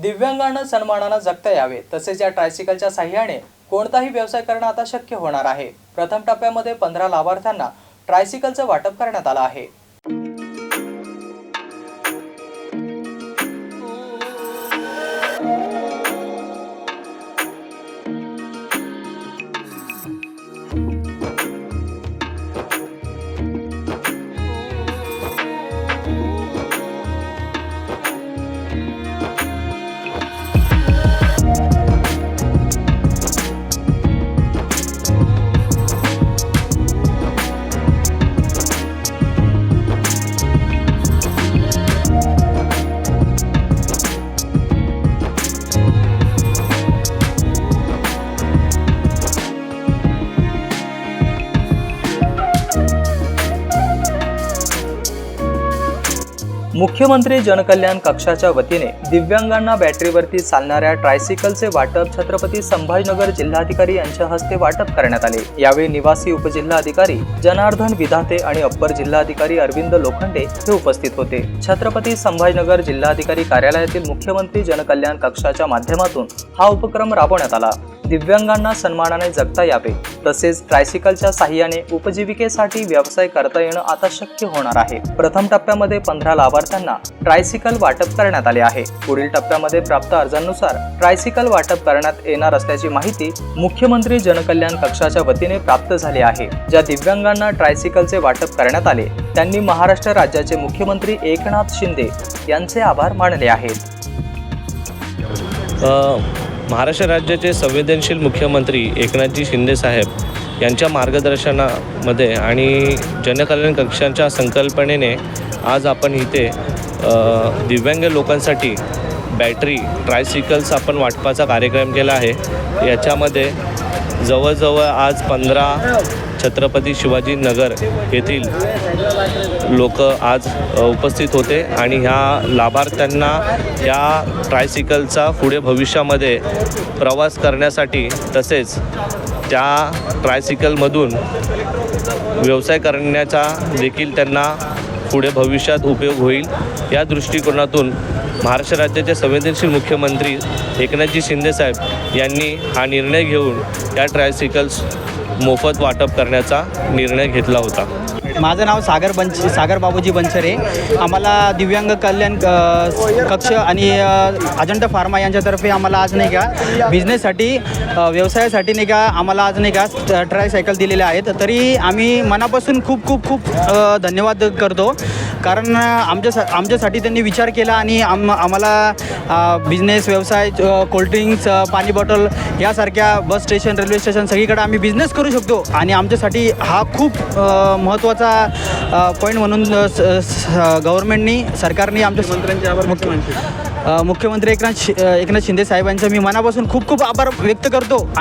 दिव्यांगांना सन्मानानं जगता यावे. तसेच या ट्रायसिकलच्या साह्याने कोणताही व्यवसाय करणं आता शक्य होणार आहे. प्रथम टप्प्यामध्ये पंधरा लाभार्थ्यांना ट्रायसिकलचं वाटप करण्यात आलं आहे. मुख्यमंत्री जनकल्याण कक्षाच्या वतीने दिव्यांगांना बॅटरीवरती चालणाऱ्या ट्रायसिकलचे वाटप छत्रपती संभाजीनगर जिल्हाधिकारी यांच्या हस्ते वाटप करण्यात आले. यावेळी निवासी उपजिल्हाधिकारी जनार्दन विधाते आणि अप्पर जिल्हाधिकारी अरविंद लोखंडे हे उपस्थित होते. छत्रपती संभाजीनगर जिल्हाधिकारी कार्यालयातील मुख्यमंत्री जनकल्याण कक्षाच्या माध्यमातून हा उपक्रम राबवण्यात आला. दिव्यांगांना सन्मानाने जगता यावे. तसेच ट्रायसिकलच्या साह्याने उपजीविकेसाठी व्यवसाय करता येणं आता शक्य होणार आहे. प्रथम टप्प्यामध्ये पंधरा लाभार्थ्यांना ट्रायसिकल वाटप करण्यात आले आहे. पुढील टप्प्यामध्ये प्राप्त अर्जांनुसार ट्रायसिकल वाटप करण्यात येणार असल्याची माहिती मुख्यमंत्री जनकल्याण कक्षाच्या वतीने प्राप्त झाली आहे. ज्या दिव्यांगांना ट्रायसिकलचे वाटप करण्यात आले त्यांनी महाराष्ट्र राज्याचे मुख्यमंत्री एकनाथ शिंदे यांचे आभार मानले आहेत. महाराष्ट्र राज्याचे संवेदनशील मुख्यमंत्री एकनाथजी शिंदे साहेब यांच्या मार्गदर्शनामध्ये आणि जनकल्याण कक्षांच्या संकल्पनेने आज आपण इथे दिव्यांग लोकांसाठी बॅटरी ट्रायसिकल्स आपण वाटपाचा कार्यक्रम केला आहे. याच्यामध्ये जवळजवळ आज पंधरा छत्रपती शिवाजीनगर येथील लोक आज उपस्थित होते आणि ह्या लाभार्थ्यांना या ट्रायसिकलचा पुढे भविष्यामध्ये प्रवास करण्यासाठी तसेच त्या ट्रायसिकलमधून व्यवसाय करण्याचा देखील त्यांना पुढे भविष्यात उपयोग होईल. या दृष्टिकोनातून महाराष्ट्र राज्याचे संवेदनशील मुख्यमंत्री एकनाथजी शिंदेसाहेब यांनी हा निर्णय घेऊन या ट्रायसिकल्स मोफत वाटप करण्याचा निर्णय घेतला होता. माझं नाव सागर बंच सागर बाबूजी बनसरे आम्हाला दिव्यांग कल्याण कक्ष आणि अजंठा फार्मा यांच्यातर्फे आम्हाला आज नाही का बिझनेससाठी व्यवसायासाठी नाही का आम्हाला आज नाही का ट्रायसायकल दिलेल्या आहेत. तरी आम्ही मनापासून खूप खूप खूप धन्यवाद करतो. कारण आमच्या आमच्यासाठी त्यांनी विचार केला आणि आम आम्हाला बिझनेस व्यवसाय कोल्ड्रिंक्स पाणी बॉटल यासारख्या बस स्टेशन रेल्वे स्टेशन सगळीकडे आम्ही बिझनेस करू शकतो. आणि आमच्यासाठी हा खूप महत्त्वाचा पॉईंट म्हणून गव्हर्नमेंटनी सरकारने आमच्या मुख्यमंत्री मुख्यमंत्री एकनाथ शि- एकनाथ शिंदे साहेबांचं मी मनापासून खूप खूप आभार व्यक्त करतो.